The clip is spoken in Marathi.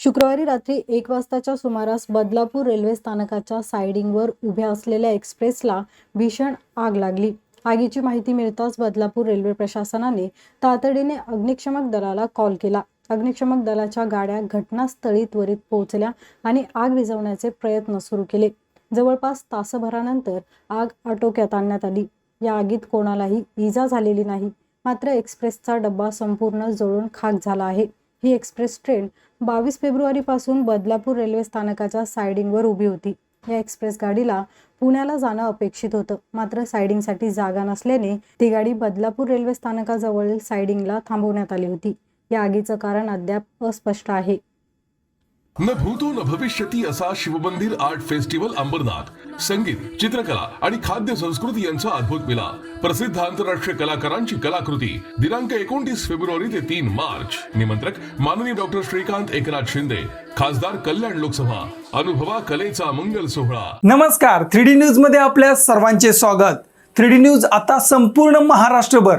शुक्रवारी रात्री एक वाजताच्या सुमारास बदलापूर रेल्वे स्थानकाच्या सायडिंगवर उभ्या असलेल्या एक्सप्रेसला भीषण आग लागली. आगीची माहिती मिळताच बदलापूर रेल्वे प्रशासनाने तातडीने अग्निशमक दलाला कॉल केला. अग्निशमक दलाच्या गाड्या घटनास्थळी त्वरित पोहोचल्या आणि आग विझवण्याचे प्रयत्न सुरू केले. जवळपास तासभरानंतर आग आटोक्यात आणण्यात आली. या आगीत कोणालाही इजा झालेली नाही. मात्र एक्सप्रेसचा डब्बा संपूर्ण जळून खाक झाला आहे. ही एक्सप्रेस ट्रेन बावीस फेब्रुवारीपासून बदलापूर रेल्वे स्थानकाच्या सायडिंगवर उभी होती. या एक्सप्रेस गाडीला पुण्याला जाणं अपेक्षित होतं. मात्र सायडिंगसाठी जागा नसल्याने ती गाडी बदलापूर रेल्वे स्थानकाजवळील सायडिंगला थांबवण्यात आली होती. या आगीचं कारण अद्याप अस्पष्ट आहे. न भूतो न भविष्यती असा शिवमंदिर आर्ट फेस्टिवल अंबरनाथ. संगीत चित्रकला आणि खाद्य संस्कृती यांचा अद्भुत मिला प्रसिद्ध आंतरराष्ट्रीय कलाकारांची कलाकृती दिनांक एकोणतीस फेब्रुवारी ते तीन मार्च. निमंत्रक माननीय डॉक्टर श्रीकांत एकनाथ शिंदे खासदार कल्याण लोकसभा. अनुभवा कलेचा मंगल सोहळा. नमस्कार थ्री डी न्यूजमध्ये आपल्या सर्वांचे स्वागत. थ्री डी न्यूज आता संपूर्ण महाराष्ट्रभर.